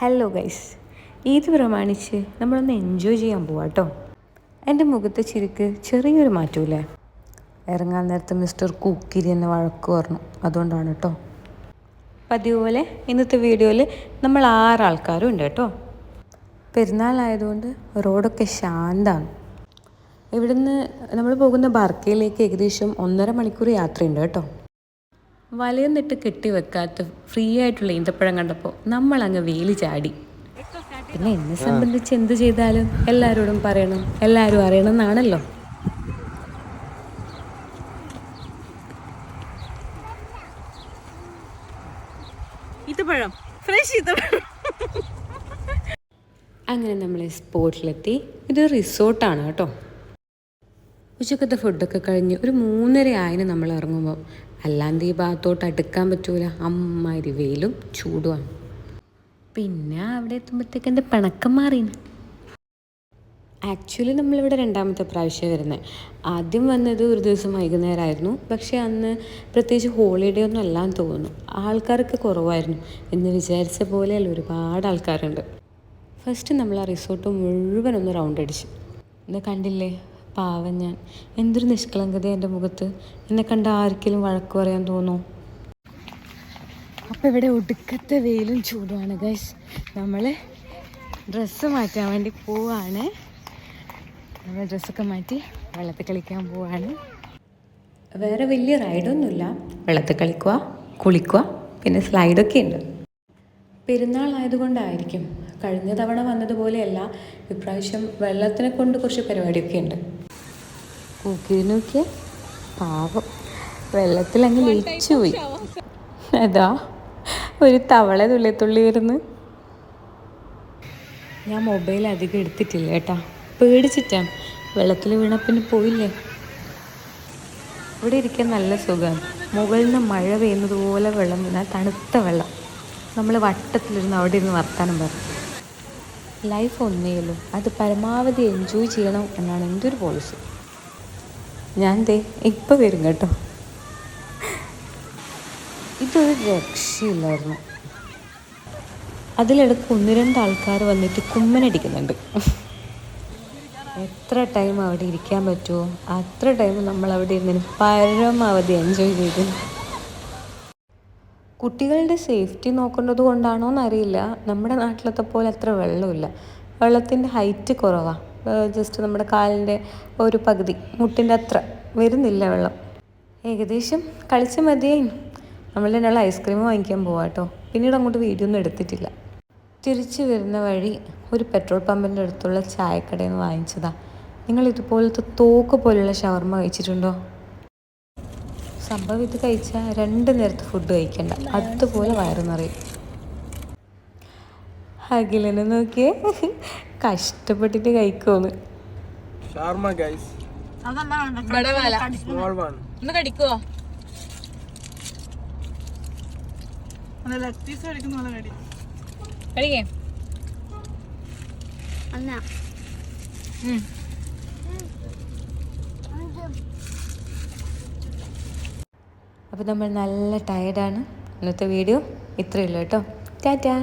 Hello guys Eid പ്രമാണിച്ച് നമ്മളൊന്ന് enjoy ചെയ്യാൻ പോവാം കേട്ടോ എന്റെ മുഖത്തെ ചിരിക്ക് ചെറിയൊരു മാറ്റമില്ലേ ഇറങ്ങാൻ നേരത്തെ മിസ്റ്റർ കുക്കിരി എന്നെ വഴക്ക് പറഞ്ഞു. അതുകൊണ്ടാണ് കേട്ടോ പതിവ് പോലെ ഇന്നത്തെ വീഡിയോയിൽ നമ്മൾ ആറ് ആൾക്കാരും ഉണ്ട് കേട്ടോ പെരുന്നാളായതുകൊണ്ട് റോഡൊക്കെ ശാന്താണ്. ഇവിടുന്ന് നമ്മൾ പോകുന്ന ബർക്കയിലേക്ക് ഏകദേശം ഒന്നര മണിക്കൂർ യാത്രയുണ്ട് കേട്ടോ വലയൊന്നിട്ട് കെട്ടി വെക്കാത്ത ഫ്രീ ആയിട്ടുള്ള ഈന്തപ്പഴം കണ്ടപ്പോൾ നമ്മൾ അങ്ങ് വേലി ചാടി. പിന്നെ എന്നെ സംബന്ധിച്ച് എന്ത് ചെയ്താലും എല്ലാവരോടും പറയണം എല്ലാവരും അറിയണം എന്നാണല്ലോ ഈത്തപ്പഴം ഫ്രഷ് ഈത്തപ്പഴം അങ്ങനെ നമ്മൾ സ്പോട്ടിലെത്തി. ഇത് റിസോർട്ടാണ് കേട്ടോ. ഉച്ചക്കത്തെ ഫുഡൊക്കെ കഴിഞ്ഞ് ഒരു മൂന്നര ആയിന് നമ്മൾ ഇറങ്ങുമ്പോൾ അല്ലാണ്ട് ഈ ഭാഗത്തോട്ട് അടുക്കാൻ പറ്റൂല. അമ്മാതിരി വെയിലും ചൂടുമാണ്. പിന്നെ അവിടെ എത്തുമ്പോഴത്തേക്ക് എന്റെ പിണക്കം മാറി ആക്ച്വലി നമ്മളിവിടെ രണ്ടാമത്തെ പ്രാവശ്യം വരുന്നത് ആദ്യം വന്നത് ഒരു ദിവസം വൈകുന്നേരമായിരുന്നു. പക്ഷേ അന്ന് പ്രത്യേകിച്ച് ഹോളിഡേ ഒന്നും അല്ലാന്ന് തോന്നുന്നു. ആൾക്കാർക്ക് കുറവായിരുന്നു. എന്ന് വിചാരിച്ച പോലെയല്ല ഒരുപാട് ആൾക്കാരുണ്ട്. ഫസ്റ്റ് നമ്മൾ ആ റിസോർട്ട് മുഴുവൻ ഒന്ന് റൗണ്ട് അടിച്ചു. ഇത് കണ്ടില്ലേ? പാവം ഞാൻ. എന്തൊരു നിഷ്കളങ്കത എന്റെ മുഖത്ത്. എന്നെ കണ്ട ആർക്കെങ്കിലും വഴക്ക് പറയാൻ തോന്നുമോ അപ്പോൾ ഇവിടെ ഒടുക്കത്തെ വെയിലും ചൂടുമാണ് ഗൈസ് നമ്മൾ ഡ്രസ്സ് മാറ്റാൻ വേണ്ടി പോവാണ്. നമ്മൾ ഡ്രസ്സൊക്കെ മാറ്റി വെള്ളത്തിൽ കളിക്കാൻ പോവാണ്. വേറെ വലിയ റൈഡൊന്നുമില്ല വെള്ളത്തിൽ കളിക്കുക കുളിക്കുക പിന്നെ സ്ലൈഡൊക്കെ ഉണ്ട്. പെരുന്നാൾ ആയതുകൊണ്ടായിരിക്കും കഴിഞ്ഞ തവണ വന്നതുപോലെയല്ല ഇപ്രാവശ്യം വെള്ളത്തിനെ കൊണ്ട് കുറച്ച് പരിപാടിയൊക്കെ ഉണ്ട്. കൂക്കിനൊക്കെ പാവം. വെള്ളത്തിൽ അങ്ങ് ലയിച്ചു പോയി. അതാ ഒരു തവള തുള്ളിയത്തുള്ളി വരുന്നു. ഞാൻ മൊബൈൽ അധികം എടുത്തിട്ടില്ല കേട്ടാ. പേടിച്ചിട്ടാണ് വെള്ളത്തിൽ വീണ പിന്നെ പോയില്ലേ? ഇവിടെ ഇരിക്കാൻ നല്ല സുഖമാണ് മുകളിൽ നിന്ന് മഴ പെയ്യുന്നത് പോലെ വെള്ളം വീണാൽ തണുത്ത വെള്ളം. നമ്മൾ വട്ടത്തിലിരുന്ന് അവിടെ ഇരുന്ന് വർത്താനം പറയും. ലൈഫ് ഒന്നേയുള്ളൂ അത് പരമാവധി എൻജോയ് ചെയ്യണം എന്നാണ് എന്റെ ഒരു പോളിസി ഞാൻ ദേ ഇപ്പം വരും കേട്ടോ. ഇതൊരു രക്ഷയില്ലായിരുന്നു. അതിലിടക്ക് ഒന്ന് രണ്ട് ആൾക്കാർ വന്നിട്ട് കുമ്മനടിക്കുന്നുണ്ട് എത്ര ടൈം അവിടെ ഇരിക്കാൻ പറ്റുമോ? അത്ര ടൈം നമ്മൾ അവിടെ ഇരുന്നതിന് പരമാവധി എൻജോയ് ചെയ്തു. കുട്ടികളുടെ സേഫ്റ്റി നോക്കേണ്ടത് കൊണ്ടാണോ എന്നറിയില്ല നമ്മുടെ നാട്ടിലത്തെ പോലെ അത്ര വെള്ളമില്ല. വെള്ളത്തിന്റെ ഹൈറ്റ് കുറവാണ് ജസ്റ്റ് നമ്മുടെ കാലിന്റെ ഒരു പകുതി മുട്ടിന്റെ അത്ര വരുന്നില്ല വെള്ളം. ഏകദേശം കളിച്ച മതിയായി നമ്മൾ രണ്ടാൾ ഐസ്ക്രീം വാങ്ങിക്കാൻ പോവാം കേട്ടോ പിന്നീട് അങ്ങോട്ട് വീഡിയോ ഒന്നും എടുത്തിട്ടില്ല. തിരിച്ചു വരുന്ന വഴി ഒരു പെട്രോൾ പമ്പിന്റെ അടുത്തുള്ള ചായക്കടയിൽ നിന്ന് വാങ്ങിച്ചതാണ് നിങ്ങൾ ഇതുപോലത്തെ തോക്ക് പോലുള്ള ഷവർമ്മ കഴിച്ചിട്ടുണ്ടോ? സംഭവം ഇത് കഴിച്ചാൽ രണ്ട് നേരത്തെ ഫുഡ് കഴിക്കണ്ട. അതുപോലെ വയറു നിറയും. അഖിലനെ നോക്കിയേ. കഷ്ടപ്പെട്ടിട്ട് കഴിക്കോന്ന് ഷാർമ ഗൈസ് വൺ ഒന്ന് കടിക്കോ? കടിക്കേ. അപ്പോൾ നമ്മൾ നല്ല ടയർഡാണ് ഇന്നത്തെ വീഡിയോ ഇത്രയേ ഉള്ളൂ കേട്ടോ. ടാറ്റാ.